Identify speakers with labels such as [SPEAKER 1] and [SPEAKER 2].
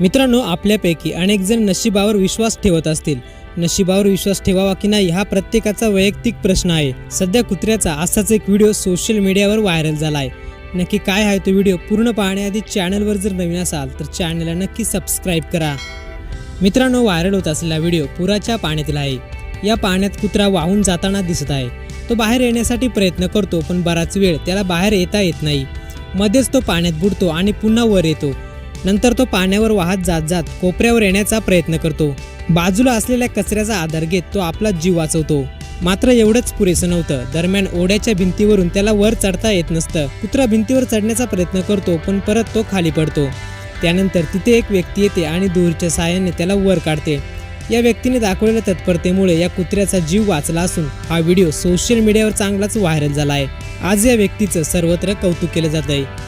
[SPEAKER 1] मित्रांनो आपल्यापैकी अनेक जण नशिबावर विश्वास ठेवत असतील. नशिबावर विश्वास ठेवावा की नाही हा प्रत्येकाचा वैयक्तिक प्रश्न आहे. सध्या कुत्र्याचा असाच एक व्हिडिओ सोशल मीडियावर व्हायरल झाला आहे नक्की काय आहे तो व्हिडिओ पूर्ण पाहण्याआधी चॅनलवर जर नवीन असाल तर चॅनलला नक्की सबस्क्राईब करा. मित्रांनो व्हायरल होत असलेला व्हिडिओ पुराच्या पाण्यातील आहे. या पाण्यात कुत्रा वाहून जाताना दिसत आहे. तो बाहेर येण्यासाठी प्रयत्न करतो पण बराच वेळ त्याला बाहेर येता येत नाही. मध्येच तो पाण्यात बुडतो आणि पुन्हा वर येतो. नंतर तो पाण्यावर वाहत जात जात कोपऱ्यावर येण्याचा प्रयत्न करतो. बाजूला असलेल्या कचऱ्याचा आधार घेत तो आपला जीव वाचवतो. मात्र एवढंच पुरेसं नव्हतं. दरम्यान ओढ्याच्या भिंतीवरून त्याला वर चढता येत नसतं. कुत्रा भिंतीवर चढण्याचा प्रयत्न करतो पण परत तो खाली पडतो. त्यानंतर तिथे एक व्यक्ती येते आणि दूरच्या साहाय्याने त्याला वर काढते. या व्यक्तीने दाखवलेल्या तत्परतेमुळे या कुत्र्याचा जीव वाचला असून हा व्हिडिओ सोशल मीडियावर चांगलाच व्हायरल झाला आहे. आज या व्यक्तीचं सर्वत्र कौतुक केलं जात आहे